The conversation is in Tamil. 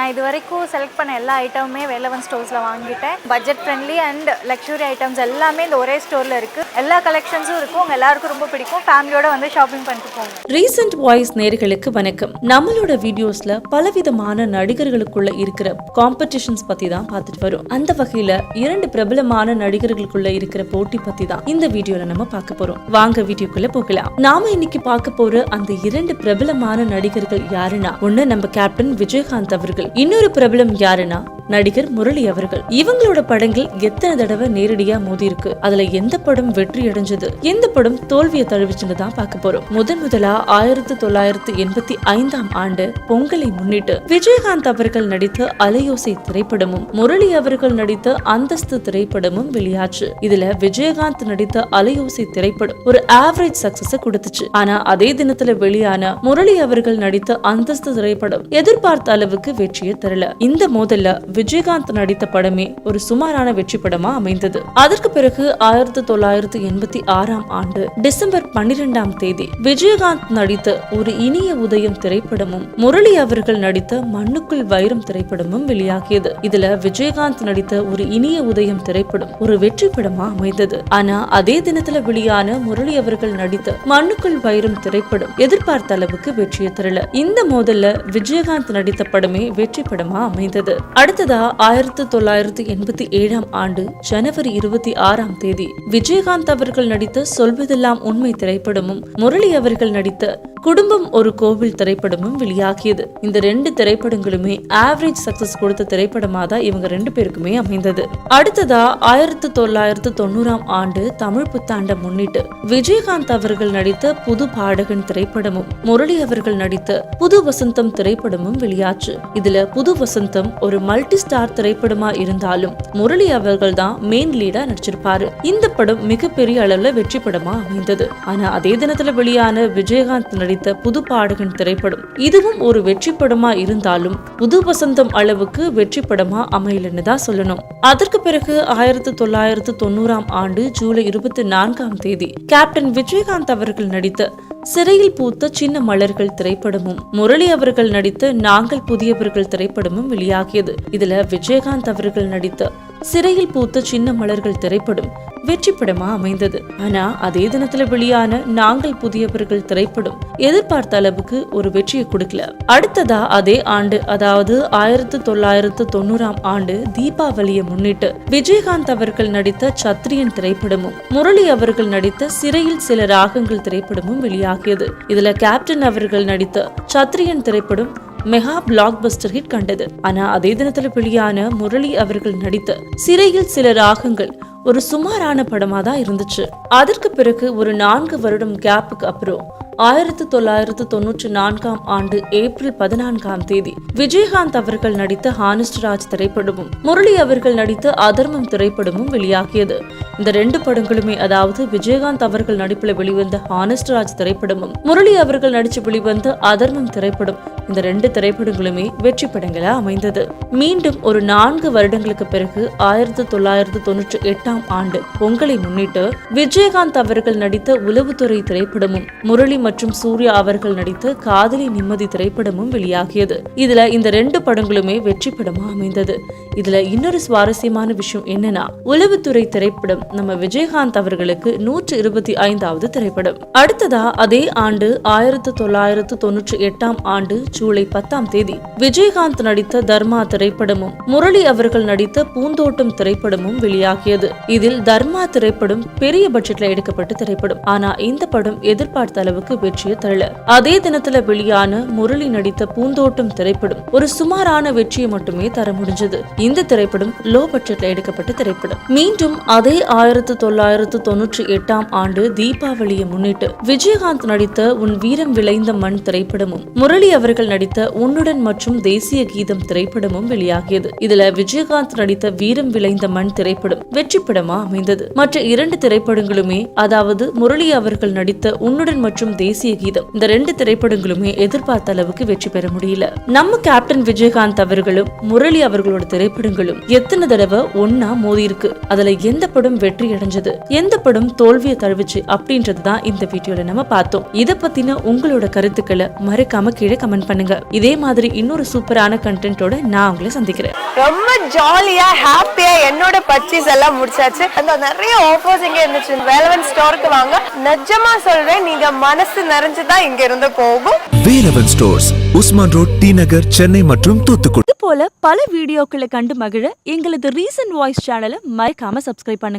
நான் இது வரைக்கும் செலக்ட் பண்ண எல்லா ஐட்டமுமே வேலவன் ஸ்டோர்ஸில் வாங்கிட்டேன். Budget friendly and luxury items எல்லாமே இந்த ஒரே ஸ்டோரில் இருக்குது எல்லா கலெக்ஷன்ஸும் இருக்கும். உங்கள் எல்லாருக்கும் ரொம்ப பிடிக்கும். ஃபேமிலியோட வந்து ஷாப்பிங் பண்ணிட்டு போங்க. ரீசெண்ட் வாய்ஸ் நேர்களுக்கு வணக்கம். நம்மளோட வீடியோஸில் பலவிதமான நடிகர்களுக்குள்ள இருக்கிற காம்படிஷன்ஸ் பற்றி தான் பார்த்துட்டு வரோம். அந்த வகையில் இரண்டு பிரபலமான நடிகர்களுக்குள்ள இருக்கிற போட்டி பற்றி தான் இந்த வீடியோவில் நம்ம பார்க்க போகிறோம் வாங்க வீடியோக்குள்ள போகலாம். நாம இன்னைக்கு பார்க்க போற அந்த இரண்டு பிரபலமான நடிகர்கள் யாருன்னா ஒன்று நம்ம கேப்டன் விஜயகாந்த் அவர்கள் இன்னொரு பிரபலம் யாருன்னா நடிகர் முரளி அவர்கள். இவங்களோட படங்கள் எத்தனை தடவை நேரடியா மோதி இருக்கு அதுல எந்த படம் வெற்றி அடைஞ்சது? எந்த படம் தோல்வியை தழுவிச்சுன்னு தான் பார்க்க போறோம். முதன் முதலா ஆயிரத்தி தொள்ளாயிரத்தி எண்பத்தி ஐந்தாம் ஆண்டு பொங்கலை முன்னிட்டு விஜயகாந்த் அவர்கள் நடித்த அலையோசை திரைப்படமும் முரளி அவர்கள் நடித்த அந்தஸ்து திரைப்படமும் வெளியாச்சு. இதுல விஜயகாந்த் நடித்த அலையோசை திரைப்படம் ஒரு ஆவரேஜ் சக்சஸ் கொடுத்துச்சு. ஆனா அதே தினத்துல வெளியான முரளி அவர்கள் நடித்த அந்தஸ்து திரைப்படம் எதிர்பார்த்த அளவுக்கு வெற்றியை தரல. இந்த மோதல்ல விஜயகாந்த் நடித்த படமே ஒரு சுமாரான வெற்றி படமா அமைந்தது. அதற்கு பிறகு ஆயிரத்தி தொள்ளாயிரத்தி எண்பத்தி ஆறாம் ஆண்டு டிசம்பர் பன்னிரெண்டாம் தேதி விஜயகாந்த் நடித்த ஒரு இனிய உதயம் திரைப்படமும் முரளி அவர்கள் நடித்த மண்ணுக்குள் வைரம் திரைப்படமும் வெளியாகியது. இதுல விஜயகாந்த் நடித்த ஒரு இனிய உதயம் திரைப்படம் ஒரு வெற்றி படமா அமைந்தது. ஆனா அதே தினத்துல வெளியான முரளி அவர்கள் நடித்த மண்ணுக்குள் வைரம் திரைப்படம் எதிர்பார்த்த அளவுக்கு வெற்றியை தரல. இந்த மோதல்ல விஜயகாந்த் நடித்த படமே வெற்றி படமா அமைந்தது. அடுத்தது ஆயிரத்தி தொள்ளாயிரத்தி எண்பத்தி ஏழாம் ஆண்டு ஜனவரி இருபத்தி ஆறாம் தேதி விஜயகாந்த் அவர்கள் நடித்த சொல்வதெல்லாம் உண்மை திரைப்படமும் முரளி அவர்கள் நடித்த குடும்பம் ஒரு கோவில் திரைப்படமும் வெளியாகியது. இந்த ரெண்டு திரைப்படங்களுமே ஆவரேஜ் சக்சஸ் கொடுத்த திரைப்படமா தான் இவங்க ரெண்டு பேருக்குமே அமைந்தது. அடுத்ததா ஆயிரத்தி தொள்ளாயிரத்து தொண்ணூறாம் ஆண்டு தமிழ் புத்தாண்டை முன்னிட்டு விஜயகாந்த் அவர்கள் நடித்த புது பாடகன் திரைப்படமும் முரளி அவர்கள் நடித்த புது வசந்தம் திரைப்படமும் வெளியாச்சு. இதுல புது வசந்தம் ஒரு மல்டி ஸ்டார் திரைப்படமா இருந்தாலும் முரளி அவர்கள் தான் மெயின் லீடா நடிச்சிருப்பாரு. இந்த படம் மிகப்பெரிய அளவுல வெற்றி படமா அமைந்தது. ஆனா அதே தினத்துல வெளியான விஜயகாந்த் நடித்த புது பாடகன் திரைப்படம் இதுவும் ஒரு வெற்றி படமா இருந்தாலும் புது வசந்தம் அளவுக்கு வெற்றி படமா அமையலன்னு தான் சொல்லணும். அதற்கு பிறகு ஆயிரத்தி தொள்ளாயிரத்து தொண்ணூறாம் ஆண்டு ஜூலை இருபத்தி நான்காம் தேதி கேப்டன் விஜயகாந்த் அவர்கள் நடித்த சிறையில் பூத்த சின்ன மலர்கள் திரைப்படமும் முரளி அவர்கள் நடித்த நாங்கள் புதியவர்கள் திரைப்படமும் வெளியாகியது. இதுல விஜயகாந்த் அவர்கள் நடித்த சிறையில் பூத்த சின்ன மலர்கள் திரைப்படம் வெற்றி படமா அமைந்தது. ஆனா அதே தினத்துல வெளியான நாங்கள் புதியவர்கள் திரைப்படம் எதிர்பார்த்த அளவுக்கு ஒரு வெற்றியை கொடுக்கல. அடுத்ததா அதே ஆண்டு அதாவது ஆயிரத்தி தொள்ளாயிரத்து தொண்ணூறாம் ஆண்டு தீபாவளியை முன்னிட்டு விஜயகாந்த் அவர்கள் நடித்த சத்ரியன் திரைப்படமும் முரளி அவர்கள் நடித்த சிறையில் சில ராகங்கள் திரைப்படமும் வெளியாகியது. இதுல கேப்டன் அவர்கள் நடித்த சத்ரியன் திரைப்படம் மெகா பிளாக் பஸ்டர் ஹிட் கண்டது. ஆனா அதே தினத்துல வெளியான முரளி அவர்கள் நடித்த சிறையில் சில ராகங்கள் ஒரு சுமாரான படமா தான் இருந்துச்சு. அதற்கு பிறகு ஒரு நான்கு வருடம் கேப்புக்கு அப்புறம் ஆயிரத்தி தொள்ளாயிரத்து தொன்னூற்றி நான்காம் ஆண்டு ஏப்ரல் பதினான்காம் தேதி விஜயகாந்த் அவர்கள் நடித்த ஹானஸ்ட் ராஜ் திரைப்படமும் முரளி அவர்கள் நடித்த அதர்மம் திரைப்படமும் வெளியாகியது. இந்த ரெண்டு படங்களுமே அதாவது விஜயகாந்த் அவர்கள் நடிப்பில் வெளிவந்த ஹானஸ்ட் ராஜ் திரைப்படமும் முரளி அவர்கள் நடிச்சு வெளிவந்த அதர்மம் திரைப்படம் இந்த ரெண்டு திரைப்படங்களுமே வெற்றி படங்களா அமைந்தது. மீண்டும் ஒரு நான்கு வருடங்களுக்கு பிறகு ஆயிரத்தி தொள்ளாயிரத்து தொன்னூற்றி எட்டாம் ஆண்டு பொங்கலை முன்னிட்டு விஜயகாந்த் அவர்கள் நடித்த உளவுத்துறை திரைப்படமும் முரளி மற்றும் சூர்யா அவர்கள் நடித்த காதலி நிம்மதி திரைப்படமும் வெளியாகியது. இதுல இந்த ரெண்டு படங்களுமே வெற்றி படமா அமைந்தது. இதுல இன்னொரு சுவாரஸ்யமான விஷயம் என்னன்னா உளவுத்துறை திரைப்படம் நம்ம விஜயகாந்த் அவர்களுக்கு நூற்று இருபத்தி ஐந்தாவது திரைப்படம். அடுத்ததா அதே ஆண்டு ஆயிரத்தி தொள்ளாயிரத்து தொன்னூற்றி எட்டாம் ஆண்டு ஜூலை பத்தாம் தேதி விஜயகாந்த் நடித்த தர்மா திரைப்படமும் முரளி அவர்கள் நடித்த பூந்தோட்டம் திரைப்படமும் வெளியாகியது. இதில் தர்மா திரைப்படம் பெரிய பட்ஜெட்ல எடுக்கப்பட்ட திரைப்படம். ஆனா இந்த படம் எதிர்பார்த்த அளவுக்கு வெற்றியை தரல. அதே தினத்துல வெளியான முரளி நடித்த பூந்தோட்டம் திரைப்படம். ஒரு சுமாரான வெற்றியை மட்டுமே தர முடிஞ்சது. இந்த திரைப்படம் லோ பட்ஜெட்ல எடுக்கப்பட்ட திரைப்படம். மீண்டும் அதே ஆயிரத்து தொள்ளாயிரத்து தொன்னூற்றி எட்டாம் ஆண்டு தீபாவளியை முன்னிட்டு விஜயகாந்த் நடித்த உன் வீரம் விளைந்த மண் திரைப்படமும் முரளி அவர்கள் நடித்த உன்னுடன் மற்றும் தேசிய கீதம் திரைப்படமும் வெளியாகியது. இதுல விஜயகாந்த் நடித்த வீரம் விளைந்த மண் திரைப்படம் வெற்றி திரைப்படமா அமைந்தது. மற்ற இரண்டு திரைப்படங்களுமே அதாவது முரளி அவர்கள் நடித்த உன்னுடன் மற்றும் தேசிய கீதம் இந்த ரெண்டு திரைப்படங்களுமே எதிர்பார்த்த அளவுக்கு வெற்றி பெற முடியல. நம்ம கேப்டன் விஜயகாந்த் அவர்களும் முரளி அவர்களோட திரைப்படங்களும் எத்தனை தடவை ஒன்னா மோதி இருக்கு அதுல எந்த படம் வெற்றி அடைஞ்சது எந்த படம் தோல்வியை தழுவிச்சு அப்படின்றது தான் இந்த வீடியோல நம்ம பார்த்தோம். இத பத்தின உங்களோட கருத்துக்களை மறக்காம கீழே கமெண்ட் பண்ணுங்க. இதே மாதிரி இன்னொரு சூப்பரான கண்டென்ட்டோட நான் உங்களை சந்திக்கிறேன். ரொம்ப ஜாலியா ஹாப்பியா என்னோட பர்ச்சேஸ் எல்லாம் முடிச்சாச்சு அந்த நிறைய ஆஃபர்ஸ் இங்க இருந்துச்சு. வேலவன் ஸ்டோருக்கு வாங்க. நிஜமா சொல்றேன் நீங்க மனசு நிறைஞ்சுதான் இங்க இருந்து போகும். Velavan stores Usman road T Nagar Chennai மற்றும் தூத்துக்குடி. போல பல வீடியோக்களை கண்டு மகிழ எங்களது ரீசன்ட் வாய்ஸ் சேனலை மறக்காம சப்ஸ்கிரைப் பண்ணுங்க.